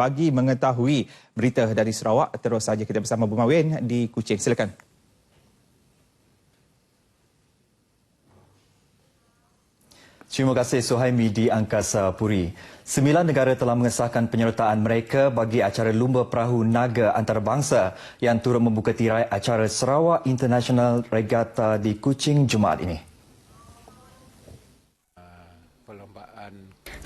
bagi mengetahui berita dari Sarawak terus saja kita bersama Bu Mawin di Kuching. Silakan. Terima kasih Suhaimi di Angkasa Puri. Sembilan negara telah mengesahkan penyertaan mereka bagi acara Lumba Perahu Naga Antarabangsa yang turut membuka tirai acara Sarawak International Regatta di Kuching Jumaat ini.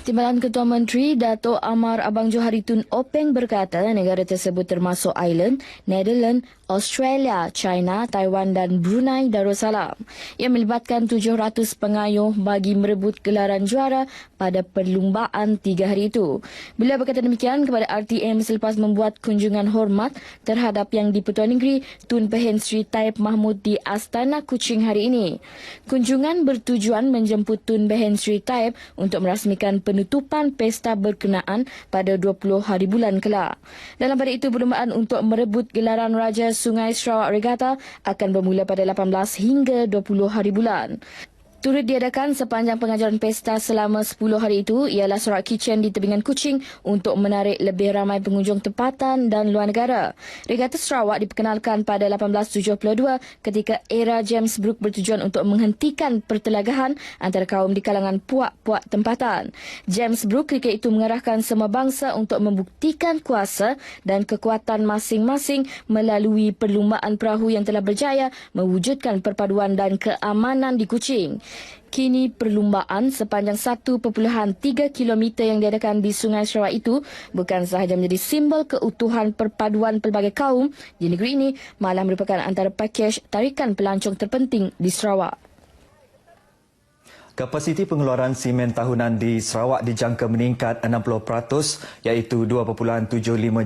Timbalan Ketua Menteri Dato' Amar Abang Johari Tun Openg berkata negara tersebut termasuk Ireland, Netherlands, Australia, China, Taiwan dan Brunei Darussalam yang melibatkan 700 pengayuh bagi merebut gelaran juara pada perlumbaan tiga hari itu. Beliau berkata demikian kepada RTM selepas membuat kunjungan hormat terhadap Yang di-Pertuan Negeri Tun Pehen Sri Taib Mahmud di Astana Kuching hari ini. Kunjungan bertujuan menjemput Tun Pehen Sri Taib untuk merasmikan penutupan pesta berkenaan pada 20 hari bulan kelak. Dalam pada itu, perlumbaan untuk merebut gelaran Raja Sungai Sarawak Regatta akan bermula pada 18 hingga 20 hari bulan. Turut diadakan sepanjang pengajaran pesta selama 10 hari itu ialah sorak kitchen di tebingan Kuching untuk menarik lebih ramai pengunjung tempatan dan luar negara. Regatta Sarawak diperkenalkan pada 1872 ketika era James Brooke bertujuan untuk menghentikan pertelagahan antara kaum di kalangan puak-puak tempatan. James Brooke ketika itu mengarahkan semua bangsa untuk membuktikan kuasa dan kekuatan masing-masing melalui perlumbaan perahu yang telah berjaya mewujudkan perpaduan dan keamanan di Kuching. Kini perlumbaan sepanjang 1.3 km yang diadakan di Sungai Sarawak itu bukan sahaja menjadi simbol keutuhan perpaduan pelbagai kaum di negeri ini, malah merupakan antara pakej tarikan pelancong terpenting di Sarawak. Kapasiti pengeluaran simen tahunan di Sarawak dijangka meningkat 60% iaitu 2.75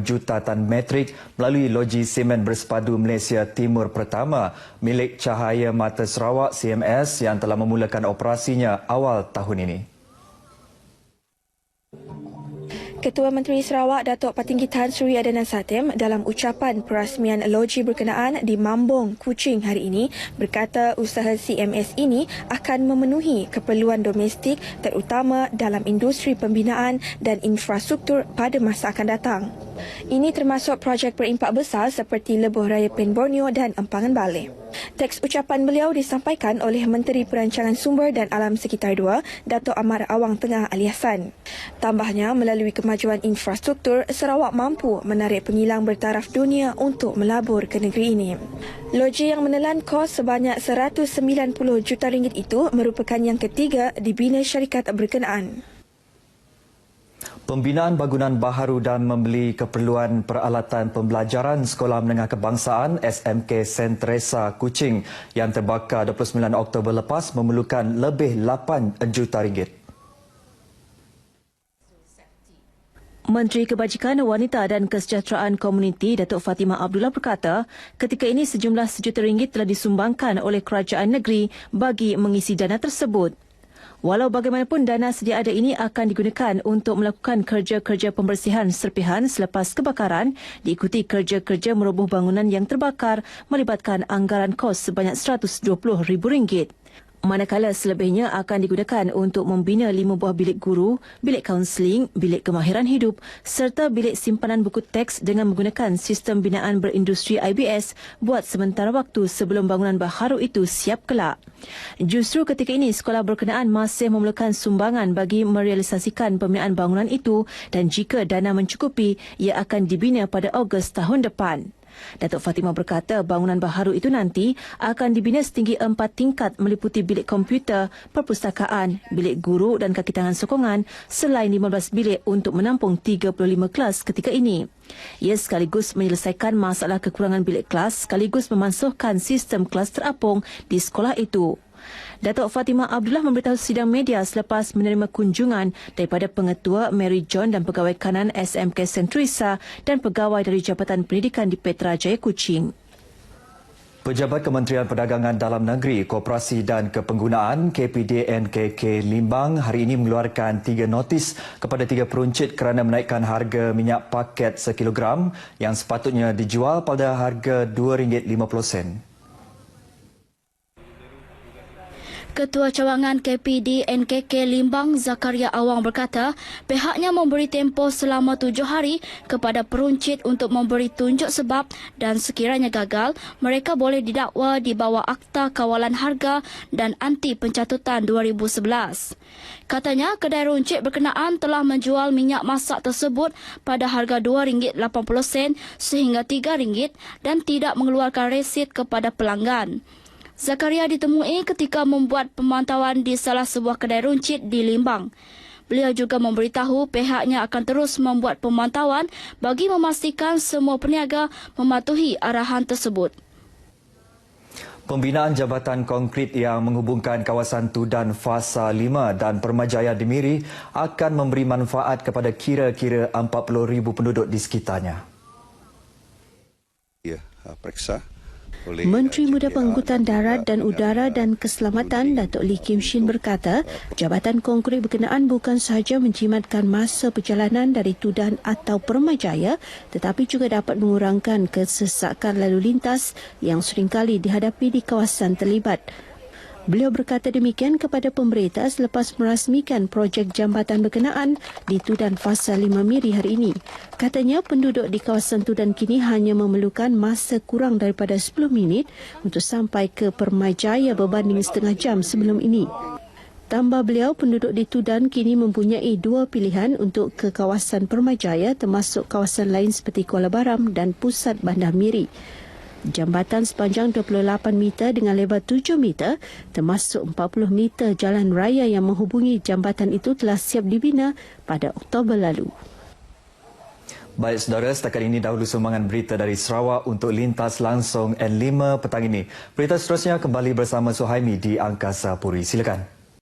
juta tan metrik melalui loji simen bersepadu Malaysia Timur Pertama milik Cahaya Mata Sarawak CMS yang telah memulakan operasinya awal tahun ini. Ketua Menteri Sarawak Datuk Patinggi Tan Sri Adnan Satem dalam ucapan perasmian loji berkenaan di Mambong, Kuching hari ini berkata usaha CMS ini akan memenuhi keperluan domestik terutama dalam industri pembinaan dan infrastruktur pada masa akan datang. Ini termasuk projek berimpak besar seperti Lebuh Raya Pen Borneo dan Empangan Balai. Teks ucapan beliau disampaikan oleh Menteri Perancangan Sumber dan Alam Sekitar 2, Dato' Amar Awang Tengah Aliasan. Tambahnya, melalui kemajuan infrastruktur, Sarawak mampu menarik pengilang bertaraf dunia untuk melabur ke negeri ini. Loji yang menelan kos sebanyak 190 juta ringgit itu merupakan yang ketiga dibina syarikat berkenaan. Pembinaan bangunan baharu dan membeli keperluan peralatan pembelajaran Sekolah Menengah Kebangsaan SMK Sentresa Kuching yang terbakar 29 Oktober lepas memerlukan lebih 8 juta ringgit. Menteri Kebajikan Wanita dan Kesejahteraan Komuniti Datuk Fatimah Abdullah berkata, ketika ini sejumlah sejuta ringgit telah disumbangkan oleh kerajaan negeri bagi mengisi dana tersebut. Walau bagaimanapun dana sedia ada ini akan digunakan untuk melakukan kerja-kerja pembersihan serpihan selepas kebakaran diikuti kerja-kerja meroboh bangunan yang terbakar melibatkan anggaran kos sebanyak RM120,000 manakala selebihnya akan digunakan untuk membina lima buah bilik guru, bilik kaunseling, bilik kemahiran hidup serta bilik simpanan buku teks dengan menggunakan sistem binaan berindustri IBS buat sementara waktu sebelum bangunan baharu itu siap kelak. Justru ketika ini sekolah berkenaan masih memerlukan sumbangan bagi merealisasikan pembinaan bangunan itu dan jika dana mencukupi, ia akan dibina pada Ogos tahun depan. Datuk Fatimah berkata bangunan baharu itu nanti akan dibina setinggi empat tingkat meliputi bilik komputer, perpustakaan, bilik guru dan kaki tangan sokongan selain 15 bilik untuk menampung 35 kelas ketika ini. Ia sekaligus menyelesaikan masalah kekurangan bilik kelas sekaligus memansuhkan sistem kelas terapung di sekolah itu. Datuk Fatimah Abdullah memberitahu sidang media selepas menerima kunjungan daripada pengetua Mary John dan pegawai kanan SMK Sentrisa dan pegawai dari Jabatan Pendidikan di Petra Jaya Kuching. Pejabat Kementerian Perdagangan Dalam Negeri, Koperasi dan Kepenggunaan KPDNKK Limbang hari ini mengeluarkan tiga notis kepada tiga peruncit kerana menaikkan harga minyak paket sekilogram yang sepatutnya dijual pada harga RM2.50. Ketua Cawangan KPD NKK Limbang Zakaria Awang berkata pihaknya memberi tempoh selama tujuh hari kepada peruncit untuk memberi tunjuk sebab dan sekiranya gagal, mereka boleh didakwa di bawah Akta Kawalan Harga dan Anti Pencatutan 2011. Katanya kedai runcit berkenaan telah menjual minyak masak tersebut pada harga RM2.80 sehingga RM3 dan tidak mengeluarkan resit kepada pelanggan. Zakaria ditemui ketika membuat pemantauan di salah sebuah kedai runcit di Limbang. Beliau juga memberitahu pihaknya akan terus membuat pemantauan bagi memastikan semua peniaga mematuhi arahan tersebut. Pembinaan jabatan konkrit yang menghubungkan kawasan Tudan Fasa 5 dan Permajaya Demiri akan memberi manfaat kepada kira-kira 40,000 penduduk di sekitarnya. Ya, periksa oleh Menteri Muda Pengangkutan Darat dan Udara dan Keselamatan Datuk Lee Kim Shin berkata, jabatan konkret berkenaan bukan sahaja menjimatkan masa perjalanan dari Tudan atau Permajaya tetapi juga dapat mengurangkan kesesakan lalu lintas yang seringkali dihadapi di kawasan terlibat. Beliau berkata demikian kepada pemberita selepas merasmikan projek jambatan berkenaan di Tudan Fasa 5 Miri hari ini. Katanya penduduk di kawasan Tudan kini hanya memerlukan masa kurang daripada 10 minit untuk sampai ke Permajaya berbanding setengah jam sebelum ini. Tambah beliau, penduduk di Tudan kini mempunyai dua pilihan untuk ke kawasan Permajaya termasuk kawasan lain seperti Kuala Baram dan pusat Bandar Miri. Jambatan sepanjang 28 meter dengan lebar 7 meter termasuk 40 meter jalan raya yang menghubungi jambatan itu telah siap dibina pada Oktober lalu. Baik saudara, setakat ini dahulu sumbangan berita dari Sarawak untuk lintas langsung N5 petang ini. Berita seterusnya kembali bersama Suhaimi di Angkasa Puri. Silakan.